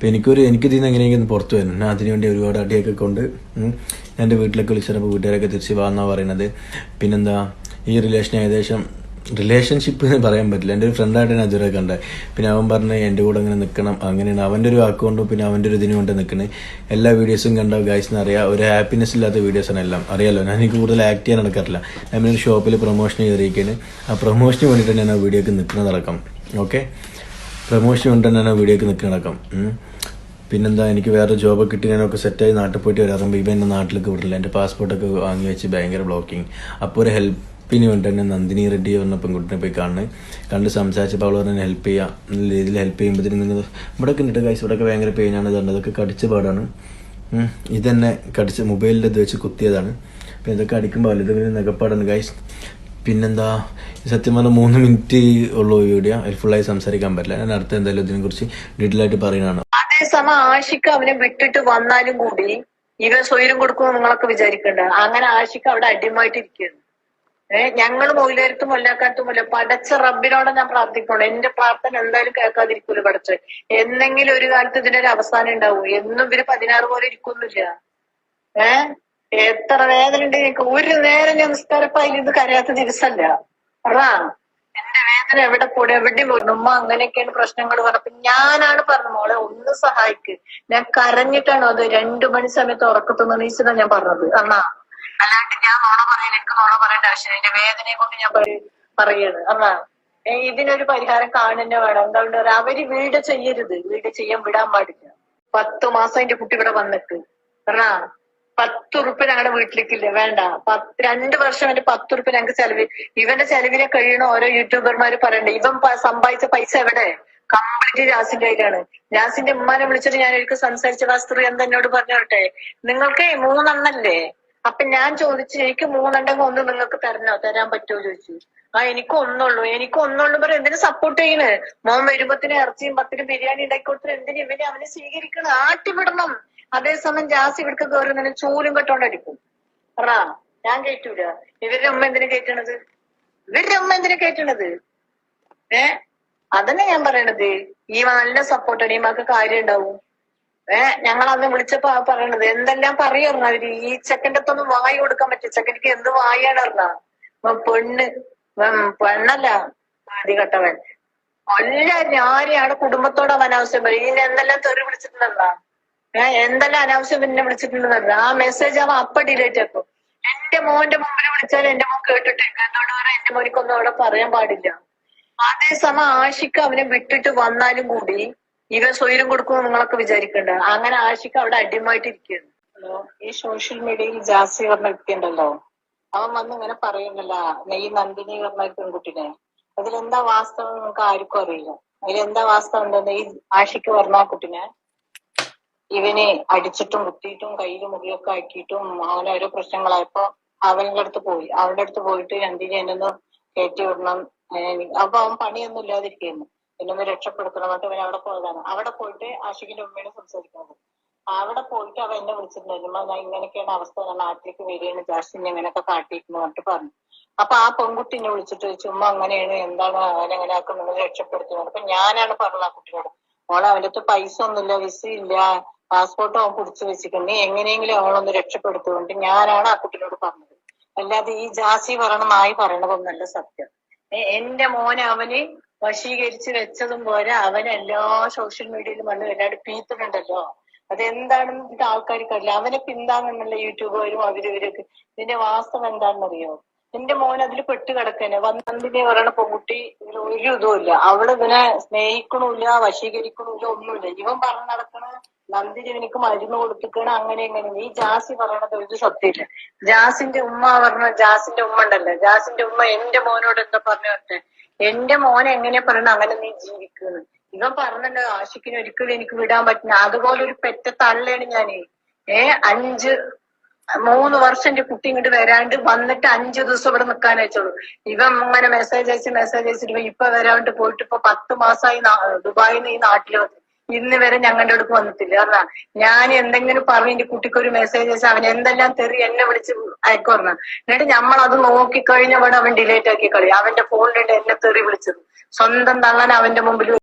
അപ്പം എനിക്കൊരു എനിക്കിതിൽ നിന്ന് എങ്ങനെയെങ്കിലും പുറത്തു വരണം. ഞാൻ അതിനുവേണ്ടി ഒരുപാട് അടിയൊക്കെ കൊണ്ട് എന്റെ വീട്ടിലൊക്കെ വിളിച്ചപ്പോൾ വീട്ടുകാരൊക്കെ തിരിച്ച് വാന്നാ പറയുന്നത് പിന്നെന്താ ഈ റിലേഷൻ ഏകദേശം റിലേഷൻഷിപ്പ് എന്ന് പറയാൻ പറ്റില്ല. എന്റെ ഒരു ഫ്രണ്ടായിട്ട് ഞാൻ അതുവരെ കണ്ടത് പിന്നെ അവൻ പറഞ്ഞ് എന്റെ കൂടെ അങ്ങനെ നിൽക്കണം അങ്ങനെയാണ്. അവന്റെ ഒരു വാക്കുകൊണ്ടും പിന്നെ അവന്റെ ഒരു ഇതിനു കൊണ്ട് നിൽക്കുന്നത് എല്ലാ വീഡിയോസും കണ്ട ഗൈസിന് അറിയാം. ഒരു ഹാപ്പിനെസ് ഇല്ലാത്ത വീഡിയോസാണ് എല്ലാം. അറിയാലോ? ഞാൻ എനിക്ക് കൂടുതൽ ആക്ട് ചെയ്യാൻ നടക്കാറില്ല. ഞാൻ ഒരു ഷോപ്പിൽ പ്രൊമോഷൻ ചെയ്തിരിക്കുന്നത് ആ പ്രൊമോഷന് വേണ്ടിയിട്ട് ഞാൻ ആ വീഡിയോക്ക് നിൽക്കുന്നതടക്കം ഓക്കെ പ്രൊമോഷൻ ഉണ്ടെന്നാണ് വീഡിയോക്ക് നിൽക്കണക്കം. പിന്നെന്താ എനിക്ക് വേറെ ജോബ് കിട്ടി ഞാനൊക്കെ സെറ്റായി നാട്ടിൽ പോയിട്ട് വരാറുമ്പോൾ ഇവ എന്റെ നാട്ടിലേക്ക് വിടില്ല എന്റെ പാസ്പോർട്ടൊക്കെ വാങ്ങി വെച്ച് ഭയങ്കര ബ്ലോക്കിങ് അപ്പോൾ ഒരു ഹെൽപ്പിന് വേണ്ടി തന്നെ നന്ദിനി റെഡ്ഡി പറഞ്ഞ പെൺകുട്ടിനെ പോയി കാണുന്നത് കണ്ട് സംസാരിച്ചപ്പോൾ അവൾ പറഞ്ഞ ഹെൽപ്പ് ചെയ്യാം. നല്ല രീതിയിൽ ഹെൽപ്പ് ചെയ്യുമ്പോഴത്തേനും നിങ്ങൾ ഇവിടെയൊക്കെ ഉണ്ട് കൈസ് ഇവിടെയൊക്കെ ഭയങ്കര പെയിനാണ് ഇതുണ്ട് അതൊക്കെ കടിച്ച പാടാണ്. ഇതന്നെ കടിച്ച് മൊബൈലിൽ ഇത് വെച്ച് കുത്തിയതാണ്. അപ്പോൾ ഇതൊക്കെ അടിക്കുമ്പോൾ വലുത് നികപ്പാടാണ്. ഗൈസ് പിന്നെന്താ സത്യം പറഞ്ഞാൽ മൂന്ന് മിനിറ്റ് ഉള്ളൂ വീഡിയോ ഫുള്ളായി സംസാരിക്കാൻ പറ്റില്ല. ഞാൻ അടുത്ത എന്തായാലും ഇതിനെക്കുറിച്ച് ഡീറ്റെയിൽ ആയിട്ട് പറയുന്നതാണ്. അതേസമയം ആഷിക്ക് അവനെ വിട്ടിട്ട് വന്നാലും കൂടി ഇവൻ സ്വയം കൊടുക്കുമോ നിങ്ങളൊക്കെ വിചാരിക്കണ്ട. അങ്ങനെ ആഷിക്ക് അവിടെ അടിമായിട്ടിരിക്കുകയാണ് ഏഹ് ഞങ്ങൾ മൊയിലേരത്തും മൊല്ലാക്കാത്തുമില്ല പടച്ച റബ്ബിനോടെ ഞാൻ പ്രാർത്ഥിക്കണം എന്റെ പ്രാർത്ഥന എന്തായാലും കേൾക്കാതിരിക്കൂല പടച്ച എന്നെങ്കിലും ഒരു കാലത്ത് ഇതിനൊരു അവസാനം ഉണ്ടാവും. എന്നും ഇവർ പതിനാറ് പോലെ ഇരിക്കൊന്നുമില്ല ഏഹ് എത്ര വേദന ഉണ്ട് എനിക്ക്. ഒരു നേരം ഞാൻ നിസ്കാരപ്പായി ഇത് കരയാത്ത ദിവസല്ല അറാ എന്റെ വേദന എവിടെ കൂടെ എവിടെ ഉമ്മ അങ്ങനെയൊക്കെയാണ് പ്രശ്നങ്ങൾ പറഞ്ഞപ്പോ ഞാനാണ് പറഞ്ഞത് മോളെ ഒന്ന് സഹായിക്ക്. ഞാൻ കരഞ്ഞിട്ടാണ് അത് രണ്ടു മണി സമയത്ത് ഉറക്കത്തുനിന്ന് നീച്ചതാ ഞാൻ പറഞ്ഞത്. അന്നാ അല്ലാണ്ട് ഞാൻ നോണ പറയാൻ എനിക്ക് നോണ പറയേണ്ട ആവശ്യം എന്റെ വേദനയെ കൊണ്ട് ഞാൻ പറയ- പറയാണ്. അണ്ണാ ഇതിനൊരു പരിഹാരം കാണുന്നെ വേണം. എന്താണ്ട് അവർ വീട് ചെയ്യരുത്. വീട് ചെയ്യാൻ വിടാൻ പാടില്ല. പത്ത് മാസം എന്റെ കുട്ടി ഇവിടെ വന്നിട്ട്. അണ്ണാ പത്ത് ഉറുപ്പ് ഞങ്ങളുടെ വീട്ടിലേക്കില്ല? വേണ്ട. പത്ത് രണ്ട് വർഷം എന്റെ പത്ത് ഉറുപ്പ് ഞങ്ങൾക്ക് ചെലവ്. ഇവന്റെ ചെലവിനെ കഴിയണ ഓരോ യൂട്യൂബർമാര് പറയണ്ടേ. ഇവൻ സമ്പാദിച്ച പൈസ എവിടെ? കംപ്ലീറ്റ് ജാസിന്റെ കയ്യിലാണ്. ജാസിന്റെ ഉമ്മാനെ വിളിച്ചിട്ട് ഞാൻ ഒരിക്കൽ സംസാരിച്ച വസ്ത്രീ എന്താ എന്നോട് പറഞ്ഞോട്ടെ നിങ്ങൾക്ക് മൂന്നെണ്ണല്ലേ? അപ്പൊ ഞാൻ ചോദിച്ചു എനിക്ക് മൂന്നെണ്ണം ഒന്ന് നിങ്ങൾക്ക് തരണോ? തരാൻ പറ്റുമോ ചോദിച്ചു. ആ എനിക്ക് ഒന്നുള്ളൂ. എനിക്ക് ഒന്നുള്ളൂ പറയും എന്തിനു സപ്പോർട്ട് ചെയ്യണ്? മോൻ വരുമ്പത്തിന് ഇറച്ചിയും പത്തിന് ബിരിയാണി ഉണ്ടാക്കി കൊടുത്തിട്ട് എന്തിനു ഇവനെ അവനെ സ്വീകരിക്കണം ആട്ടിവിടണം. അതേസമയം ജാസ് കയറി നിന്ന് ചൂലും കെട്ടോണ്ടടിക്കും റാ ഞാൻ കേട്ടൂല ഇവരുടെ അമ്മ എന്തിനു കേട്ടണത് ഇവരുടെ അമ്മ എന്തിനു കേട്ടണത് ഏ? അതന്നെ ഞാൻ പറയണത്. ഈ നല്ല സപ്പോർട്ടാണ് ഈ മക്ക് കാര്യം ഉണ്ടാവും. ഏ ഞങ്ങൾ അന്ന് വിളിച്ചപ്പോ പറയണത് എന്തെല്ലാം പറയുന്ന അവർ? ഈ ചെക്കന്റെ അടുത്തൊന്നും വായി കൊടുക്കാൻ പറ്റും ചെക്കനിക്ക് എന്ത് വായാണ് അറിഞ്ഞ? പെണ്ണ്. പെണ്ണല്ല. ആദ്യ കെട്ടവൻ. എല്ലാരും ആരെയാണ് കുടുംബത്തോടെ അനാവശ്യം പറയും. ഇനി എന്തെല്ലാം തെറി വിളിച്ചിട്ടുണ്ടെന്നാ? എന്തെല്ലാം അനാവശ്യം പിന്നെ വിളിച്ചിട്ടുണ്ടെന്ന് ആ മെസ്സേജ് അവ അപ്പ ഡിലേറ്റ് ആക്കും. എന്റെ മോന്റെ മുമ്പിൽ വിളിച്ചാൽ എന്റെ മോൻ കേട്ടിട്ട് എന്നോട് പറയാൻ എന്റെ മോനിക്കൊന്നും അവിടെ പറയാൻ പാടില്ല. അതേസമയം ആഷിക്ക് അവനെ വിട്ടിട്ട് വന്നാലും കൂടി ഇവൻ സ്വൈരം കൊടുക്കുമെന്ന് നിങ്ങളൊക്കെ വിചാരിക്കണ്ട. അങ്ങനെ ആഷിക്ക് അവിടെ അടിമായിട്ടിരിക്കുകയാണ് ഈ സോഷ്യൽ മീഡിയയിൽ ജാസി പറഞ്ഞ വ്യക്തി ഉണ്ടല്ലോ. അവൻ വന്ന് ഇങ്ങനെ പറയുന്നില്ല ഈ നന്ദിനി പറഞ്ഞ പെൺകുട്ടിനെ. അതിലെന്താ വാസ്തവം നിങ്ങൾക്ക് ആർക്കും അറിയില്ല. അതിലെന്താ വാസ്തവം ഉണ്ടെന്ന് ഈ ആഷിക്ക് പറഞ്ഞ ആ കുട്ടിനെ? ഇവനെ അടിച്ചിട്ടും കുത്തിയിട്ടും കയ്യിൽ മുറിയൊക്കെ ആക്കിയിട്ടും അങ്ങനെ ഓരോ പ്രശ്നങ്ങളായപ്പോ അവന്റെ അടുത്ത് പോയി. അവന്റെ അടുത്ത് പോയിട്ട് രണ്ടിനെ എന്നൊന്ന് കയറ്റി വിടണം. അപ്പൊ അവൻ പണിയൊന്നും ഇല്ലാതിരിക്കുന്നു എന്നൊന്ന് രക്ഷപ്പെടുത്തണം. അവൻ അവിടെ പോയതാണ്. അവിടെ പോയിട്ട് ആഷിഖിന്റെ ഉമ്മയോട് സംസാരിക്കുന്നത് അവിടെ പോയിട്ട് അവൻ എന്നെ വിളിച്ചിട്ടുണ്ടായിരുന്നു ഞാൻ ഇങ്ങനെയൊക്കെയാണ് അവസ്ഥ. നാട്ടിലേക്ക് വരികയാണ്. ജാസ്റ്റിൻ ഇങ്ങനെയൊക്കെ കാട്ടിയിരുന്നു പറഞ്ഞിട്ട് പറഞ്ഞു. അപ്പൊ ആ പെൺകുട്ടി എന്നെ വിളിച്ചിട്ട് ഉമ്മ അങ്ങനെയാണ്. എന്താണ് അവനെങ്ങനെ ആക്കുന്നത്? രക്ഷപ്പെടുത്തുന്നത്? അപ്പൊ ഞാനാണ് പറഞ്ഞത് ആ കുട്ടിയോട്. മോളെ അവന്റെ അടുത്ത് പൈസ ഒന്നുമില്ല വിസ ഇല്ല. പാസ്പോർട്ട് അവൻ പിടിച്ചു വെച്ചിട്ടുണ്ട്. എങ്ങനെയെങ്കിലും അവളൊന്ന് രക്ഷപ്പെടുത്തുകൊണ്ട് ഞാനാണ് ആ കുട്ടിനോട് പറഞ്ഞത്. അല്ലാതെ ഈ ജാസി പറയണ നായി പറയണതൊന്നല്ല സത്യം. എന്റെ മോനെ അവന് വശീകരിച്ച് വെച്ചതും പോരാ. അവൻ എല്ലാ സോഷ്യൽ മീഡിയയിലും വന്ന് എല്ലാവരും പീത്തുന്നുണ്ടല്ലോ. അതെന്താണെന്ന് ഇത് ആൾക്കാർക്ക് അറിയില്ല അവനെ പിന്താങ്ങുന്നുള്ള യൂട്യൂബുകാരും അവരവരൊക്കെ ഇതിന്റെ വാസ്തവം എന്താണെന്നറിയോ? എന്റെ മോൻ അതിൽ പെട്ട് കിടക്കന്നെ. വന്നതിനെ പറയണ പെൺകുട്ടി ഒരു ഇതുമില്ല. അവൾ ഇവനെ സ്നേഹിക്കണില്ല വശീകരിക്കണില്ല ഒന്നുമില്ല. ഇവൻ പറഞ്ഞു നടക്കണ നന്ദിനി ഇവനിക്ക് മരുന്ന് കൊടുത്തിക്കണ അങ്ങനെ ഇങ്ങനെ. ഈ ജാസി പറയണത് ഒരു സത്യമില്ല. ജാസിന്റെ ഉമ്മ പറഞ്ഞ ജാസിന്റെ ഉമ്മ ഉണ്ടല്ലോ. ജാസിന്റെ ഉമ്മ എന്റെ മോനോട് എന്താ പറഞ്ഞു വരട്ടെ എന്റെ മോൻ എങ്ങനെയാ പറയണ അങ്ങനെ നീ ജീവിക്കുന്നു. ഇവൻ പറഞ്ഞല്ലോ ആഷിക്കിന് ഒരിക്കലും എനിക്ക് വിടാൻ പറ്റില്ല. അതുപോലെ ഒരു പെറ്റ തള്ളയാണ് ഞാൻ ഏ അഞ്ച് മൂന്ന് വർഷം എന്റെ കുട്ടി ഇങ്ങോട്ട് വരാണ്ട് വന്നിട്ട് അഞ്ചു ദിവസം ഇവിടെ നിൽക്കാൻ അയച്ചോളൂ ഇവൻ ഇങ്ങനെ മെസ്സേജ് അയച്ച് മെസ്സേജ് അയച്ചിട്ട് ഇപ്പൊ വരാണ്ട് പോയിട്ട് ഇപ്പൊ പത്ത് മാസമായി ദുബായിൽ നിന്ന് ഈ നാട്ടിൽ വന്നു. ഇന്ന് വരെ ഞങ്ങളുടെ അടുത്ത് വന്നിട്ടില്ല. പറഞ്ഞാ ഞാൻ എന്തെങ്കിലും പറഞ്ഞു എന്റെ കുട്ടിക്ക് ഒരു മെസ്സേജ് അയച്ചാൽ അവൻ എന്തെല്ലാം തെറി എന്നെ വിളിച്ച് അയക്കും പറഞ്ഞ എന്നിട്ട് നമ്മൾ അത് നോക്കിക്കഴിഞ്ഞ അവിടെ അവൻ ഡിലേറ്റ് ആക്കി കളി അവന്റെ ഫോണിലുണ്ട് എന്നെ തെറി വിളിച്ചത്. സ്വന്തം തള്ളൻ അവന്റെ മുമ്പിൽ